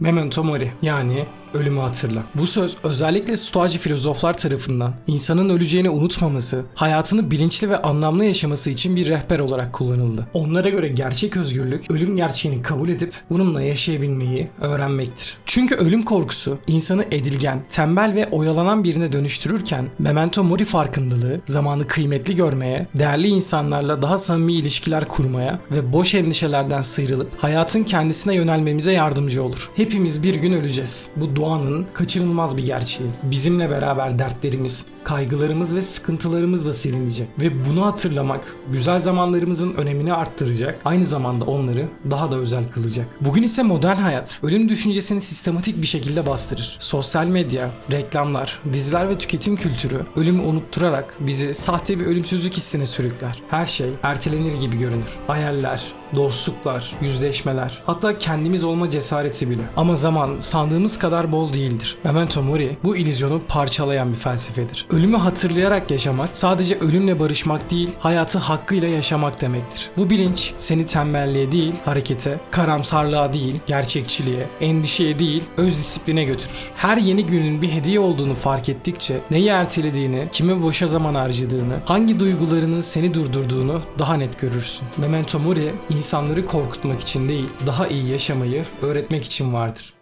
Memento mori yani ölümü hatırla. Bu söz özellikle stoacı filozoflar tarafından insanın öleceğini unutmaması, hayatını bilinçli ve anlamlı yaşaması için bir rehber olarak kullanıldı. Onlara göre gerçek özgürlük ölüm gerçeğini kabul edip bununla yaşayabilmeyi öğrenmektir. Çünkü ölüm korkusu insanı edilgen, tembel ve oyalanan birine dönüştürürken memento mori farkındalığı zamanı kıymetli görmeye, değerli insanlarla daha samimi ilişkiler kurmaya ve boş endişelerden sıyrılıp hayatın kendisine yönelmemize yardımcı olur. Hepimiz bir gün öleceğiz. Bu doğanın kaçınılmaz bir gerçeği. Bizimle beraber dertlerimiz, kaygılarımız ve sıkıntılarımız da silinecek. Ve bunu hatırlamak güzel zamanlarımızın önemini arttıracak. Aynı zamanda onları daha da özel kılacak. Bugün ise modern hayat ölüm düşüncesini sistematik bir şekilde bastırır. Sosyal medya, reklamlar, diziler ve tüketim kültürü ölümü unutturarak bizi sahte bir ölümsüzlük hissine sürükler. Her şey ertelenir gibi görünür. Hayaller, dostluklar, yüzleşmeler, hatta kendimiz olma cesareti bile. Ama zaman sandığımız kadar bol değildir. Memento Mori bu illüzyonu parçalayan bir felsefedir. Ölümü hatırlayarak yaşamak sadece ölümle barışmak değil, hayatı hakkıyla yaşamak demektir. Bu bilinç seni tembelliğe değil, harekete, karamsarlığa değil, gerçekçiliğe, endişeye değil, öz disipline götürür. Her yeni günün bir hediye olduğunu fark ettikçe neyi ertelediğini, kime boşa zaman harcadığını, hangi duygularının seni durdurduğunu daha net görürsün. Memento Mori insanları korkutmak için değil, daha iyi yaşamayı öğretmek için Arthur